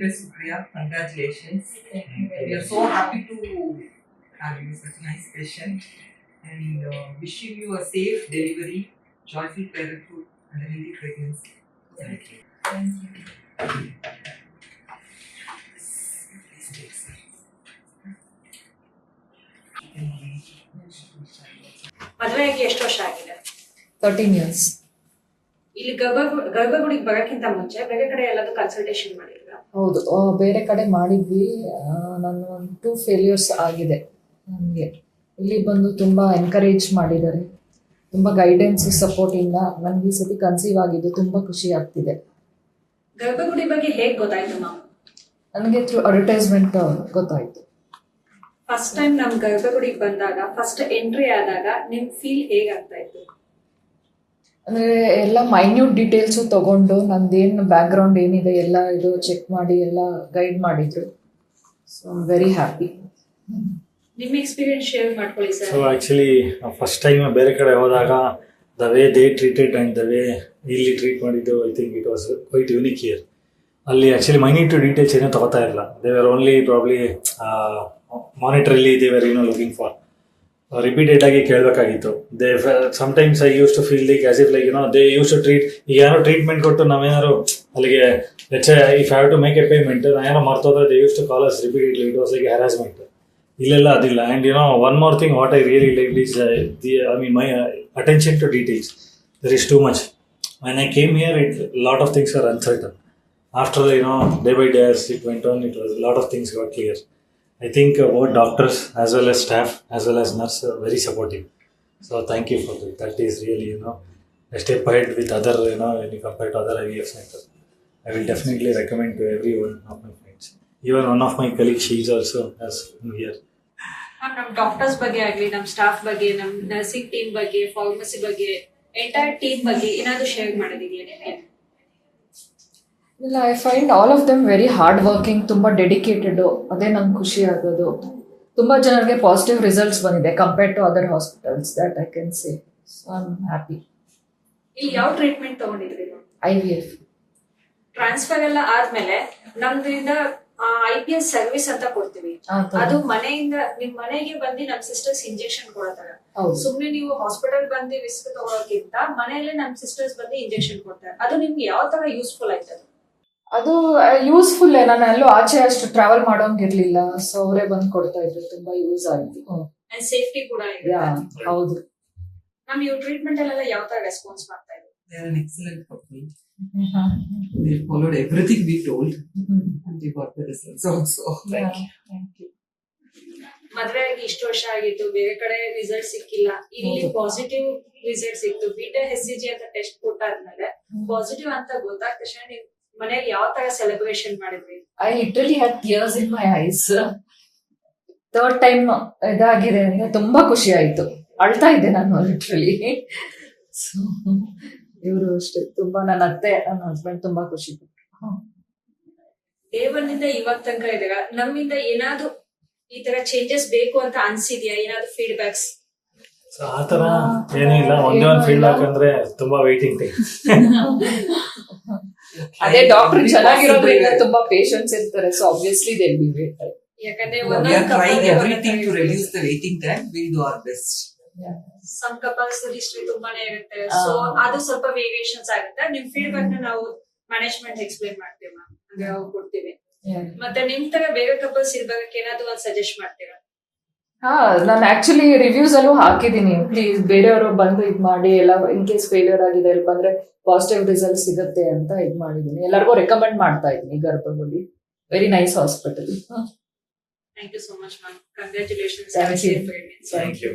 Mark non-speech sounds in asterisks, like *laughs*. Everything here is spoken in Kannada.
best, Supriya. Congratulations. We are so happy to have you, such a nice patient, and uh, wishing you a safe delivery, joyful parenthood, and a healthy pregnancy. Thank you. Thank you. Please take some. ಮದುವೆಯಾಗಿ ಎಷ್ಟು ವರ್ಷ ಆಗಿದೆ ತರ್ಟೀನ್ ಇಯರ್ಸ್ ಇಲ್ಲಿ ಗರ್ಭ ಗರ್ಭಗುಡಿಗೆ ಬರೋಕ್ಕಿಂತ ಮುಂಚೆ ಬೇರೆ ಕಡೆ ಎಲ್ಲಾದ್ರೂ ಕನ್ಸಲ್ಟೇಷನ್ ಮಾಡಿದ್ರ? ಹೌದು ಬೇರೆ ಕಡೆ ಮಾಡಿದ್ವಿ. ನನ್ನ ಒಂದು ಟೂ ಫೇಲ್ಯೂರ್ಸ್ ಆಗಿದೆ ನನಗೆ ಇಲ್ಲಿ ಬಂದು ತುಂಬ ಎನ್ಕರೇಜ್ ಮಾಡಿದ್ದಾರೆ. ತುಂಬ ಗೈಡೆನ್ಸ್ ಸಪೋರ್ಟಿಂದ ನನಗೆ ಈ ಸತಿ ಕನ್ಸೀವ್ ಆಗಿದ್ದು ತುಂಬ ಖುಷಿ ಆಗ್ತಿದೆ. ಗರ್ಭಗುಡಿ ಬಗ್ಗೆ ಹೇಗೆ ಗೊತ್ತಾಯ್ತು ಮ್ಯಾಮ್? ನನಗೆ ಥ್ರೂ ಅಡ್ವರ್ಟೈಸ್ಮೆಂಟ್ ಗೊತ್ತಾಯ್ತು. ಫಸ್ಟ್ ಟೈಮ್ ನಮ್ಮ ಗರ್ಭಗುಡಿಗೆ ಬಂದಾಗ ಫಸ್ಟ್ ಎಂಟ್ರಿ ಆದಾಗ ನಿಮ್ ಫೀಲ್ ಹೇಗಾಗ್ತಾ ಇತ್ತು? ಅಂದರೆ ಎಲ್ಲ ಮೈನ್ಯೂಟ್ ಡೀಟೇಲ್ಸು ತಗೊಂಡು ನಂದೇನು ಬ್ಯಾಕ್ಗ್ರೌಂಡ್ ಏನಿದೆ ಎಲ್ಲ ಇದು ಚೆಕ್ ಮಾಡಿ ಎಲ್ಲ ಗೈಡ್ ಮಾಡಿದ್ರು. ಸೊ ಐ ವೆರಿ ಹ್ಯಾಪಿ ನಿಮ್ಮ ಎಕ್ಸ್ಪೀರಿಯನ್ಸ್ ಶೇರ್ ಮಾಡ್ಕೊಳ್ಳಿ so sir actually first time ಬೇರೆ ಕಡೆ ಹೋದಾಗ the way they treated and the way ಇಲ್ಲಿ ಟ್ರೀಟ್ ಮಾಡಿದ್ದು I think it was quite unique here ಅಲ್ಲಿ ಆ್ಯಕ್ಚುಲಿ ಮೈನ್ಯೂಟ್ ಡೀಟೇಲ್ಸ್ ಏನೂ ತಗೋತಾ ಇರಲಿಲ್ಲ ದೇ ವೆರ್ ಓನ್ಲಿ ಪ್ರಾಬ್ಲಿ ಮಾನಿಟ್ರಲ್ಲಿ ದೇ ಆರ್ ಏನೋ ಲುಕಿಂಗ್ ಫಾರ್ ರಿಪೀಟೆಡ್ ಆಗಿ ಕೇಳಬೇಕಾಗಿತ್ತು. They sometimes I used to feel like as if like ಏನೋ ದೇ ಯೂಸ್ ಟು ಟ್ರೀಟ್ ಈಗ ಯಾರೋ ಟ್ರೀಟ್ಮೆಂಟ್ ಕೊಟ್ಟು ನಾವೇನಾದ್ರು ಅಲ್ಲಿಗೆ let's if have to make a payment ಏನೋ ಮರ್ತೋದ್ರೆ they used to call us repeatedly it was like harassment ಇಲ್ಲೆಲ್ಲ ಅದಿಲ್ಲ. And you know one more thing what I really like is the I mean my attention to details there is too much and I came here it lot of things are uncertain after you know day by day it it went on, it was a lot of things. I think both doctors as well as staff as well as nurse very supportive so thank you for this that is really you know satisfied with other ಏನೋ any compare to other I F centre I will definitely recommend to every one of my friends even one of my colleague is also as new here ನಮ್ಮ ಡಾಕ್ಟರ್ಸ್ ಬಗ್ಗೆ ಆಗಲಿ ನಮ್ಮ ಸ್ಟಾಫ್ ಬಗ್ಗೆ ನಮ್ಮ ನರ್ಸಿಂಗ್ ಟೀಮ್ ಬಗ್ಗೆ ಫಾರ್ಮಸಿ ಬಗ್ಗೆ ಎಂಟೈರ್ ಟೀಮ್ ಬಗ್ಗೆ ಏನಾದರೂ ಶೇರ್ ಮಾಡೋದಿದೆಯಾ ಇಲ್ಲ I find all of them very hard working ತುಂಬ ಡೆಡಿಕೇಟೆಡು ಅದೇ ನಂಗೆ ಖುಷಿ ಆಗೋದು. ತುಂಬ ಜನರಿಗೆ ಪಾಸಿಟಿವ್ ರಿಸಲ್ಟ್ಸ್ ಬಂದಿದೆ compared to other hospitals that I can say so I am happy ಇಲ್ಲಿ ಯಾವ ಟ್ರೀಟ್ಮೆಂಟ್ ತಗೊಂಡಿದ್ರಿ ಐ ವಿ ಎಫ್ ಟ್ರಾನ್ಸ್ಫರ್ ಎಲ್ಲ ಆದ್ಮೇಲೆ ನಮ್ದ್ರಿಂದ ಐ ಪಿ ಎಸ್ ಸರ್ವಿಸ್ ಅಂತ ಕೊಡ್ತೀವಿ. ಅದು ಮನೆಯಿಂದ ನಿಮ್ ಮನೆಗೆ ಬಂದು ನಮ್ ಸಿಸ್ಟರ್ಸ್ ಇಂಜೆಕ್ಷನ್ ಕೊಡತ್ತಾರ ಹೌದು. ಸುಮ್ನೆ ನೀವು ಹಾಸ್ಪಿಟಲ್ ಬಂದು ರಿಸ್ಕ್ ತಗೊಳಕ್ಕಿಂತ ಮನೆಯಲ್ಲೇ ನಮ್ ಸಿಸ್ಟರ್ಸ್ ಬಂದು ಇಂಜೆಕ್ಷನ್ ಕೊಡ್ತಾರೆ. ಅದು ನಿಮ್ಗೆ ಯಾವ ತರ ಯೂಸ್ಫುಲ್ ಆಯ್ತು ಅದು ಯೂಸ್ಫುಲ್ ನಾನು ಎಲ್ಲೂ ಆಚೆ ಅಷ್ಟು ಟ್ರಾವೆಲ್ ಮಾಡೋಂಗಿರ್ಲಿಲ್ಲ ಸೊ ಅವರೇ ಬಂದು ಕೊಡ್ತಾ ಇದ್ರು. ತುಂಬಾ ಯೂಸ್ ಆಯ್ತು. ಅಂಡ್ ಸೇಫ್ಟಿ ಕೂಡ ಇದೆ. ಹೌದು. ನಮ್ ಇವ್ ಟ್ರೀಟ್ಮೆಂಟ್ ಅಲ್ಲೆಲ್ಲ ಯಾವ ತರ ರೆಸ್ಪಾನ್ಸ್ ಮಾಡ್ತಾ ಇದ್ರು? They are an excellent couple. They followed everything we told, and they got the results also. Thank you. Thank you ಮದ್ವೆ ಆಗಿ ಇಷ್ಟು ವರ್ಷ ಆಗಿತ್ತು. ಬೇರೆ ಕಡೆ ರಿಸಲ್ಟ್ ಸಿಕ್ಕಿಲ್ಲ. ಇಲ್ಲಿ ಪಾಸಿಟಿವ್ ರಿಸಲ್ಟ್ ಸಿಕ್ತು. ಬೀಟಾ ಎಸ್ ಸಿ ಜಿ ಅಂತ ಟೆಸ್ಟ್ ಕೊಟ್ಟಾದ್ಮೇಲೆ ಪಾಸಿಟಿವ್ ಅಂತ ಗೊತ್ತಾದ ತಕ್ಷಣ ನೀವು ಮನೇಲಿ ಯಾವ ತರ ಸೆಲೆಬ್ರೇಷನ್ ಮಾಡಿದ್ರಿ? I literally had tears in my eyes third time ಇದಾಗಿದೆ ಅಂದ್ರೆ ತುಂಬಾ ಖುಷಿ ಆಯ್ತು. ಅಳ್ತಾ ಇದ್ದೆ ನಾನು ಲಿಟ್ರಲಿ ಸೊ ಇವರು ಅಷ್ಟೇ. ತುಂಬಾ ನನ್ನ ಅತ್ತೆ ನನ್ನ ಹಸ್ಬೆಂಡ್ ತುಂಬಾ ಖುಷಿ ಪಟ್ಟರು ದೇವನಿಂದ ಇವಾಗ ತನಕ ಇದಾಗ ನಮ್ಮಿಂದ ಏನಾದ್ರು ಈ ತರ ಚೇಂಜಸ್ ಬೇಕು ಅಂತ ಅನ್ಸಿದ್ಯಾ? ಏನಾದ್ರು ಫೀಡ್ಬ್ಯಾಕ್ಸ್ ಆತರ ಏನೂ ಇಲ್ಲ ಒಂದೇ ಒಂದು ಫೀಲ್ಡ್ ಹಾಕಂದ್ರೆ ತುಂಬಾ ವೇಟಿಂಗ್ ಟೈಮ್ *laughs* ಅದೇ ಡಾಕ್ಟರ್ ಚೆನ್ನಾಗಿರೋದ್ರಿಂದ ತುಂಬಾ ಪೇಷನ್ಸ್ ಇರ್ತಾರೆ so obviously they be wait ಯಾಕಂದ್ರೆ everything to reduce the waiting time. We'll do our best. Some couples history ತುಂಬಾನೇ ಇರುತ್ತೆ. ಸೊ ಅದು ಸ್ವಲ್ಪ ವೇರಿಯೇಷನ್ಸ್ ಆಗುತ್ತೆ. ನಿಮ್ ಫೀಡ್ಬ್ಯಾಕ್ನ ನಾವು ಮ್ಯಾನೇಜ್ಮೆಂಟ್ ಎಕ್ಸ್ಪ್ಲೇನ್ ಮಾಡ್ತೀವಿ ಮ್ಯಾಮ್ ಅಂದ್ರೆ ನಾವು ಕೊಡ್ತೀವಿ. ಮತ್ತೆ ನಿಮ್ ತರ ಬೇರೆ ಕಪಲ್ಸ್ ಇರ್ಬೇಕು ಏನಾದ್ರು ಒಂದ್ ಸಜೆಸ್ಟ್ ಮಾಡ್ತೀರಾ? ಹಾ ನಾನು ಆಕ್ಚುಲಿ ರಿವ್ಯೂಸ್ ಅಲ್ಲೂ ಹಾಕಿದೀನಿ ಪ್ಲೀಸ್ ಬೇರೆಯವರು ಬಂದು ಇದ್ ಮಾಡಿ ಎಲ್ಲ ಇನ್ ಕೇಸ್ ಫೇಲ್ಯೂರ್ ಆಗಿದೆ ಇಲ್ಲ ಬಂದ್ರೆ ಪಾಸಿಟಿವ್ ರಿಸಲ್ಟ್ ಸಿಗುತ್ತೆ ಅಂತ ಇದ್ ಮಾಡಿದೀನಿ ಎಲ್ಲರಿಗೂ ರೆಕಮೆಂಡ್ ಮಾಡ್ತಾ ಇದ್ದೀನಿ ಗರ್ಭದಲ್ಲಿ very nice hospital thank you so much ma'am congratulations thank you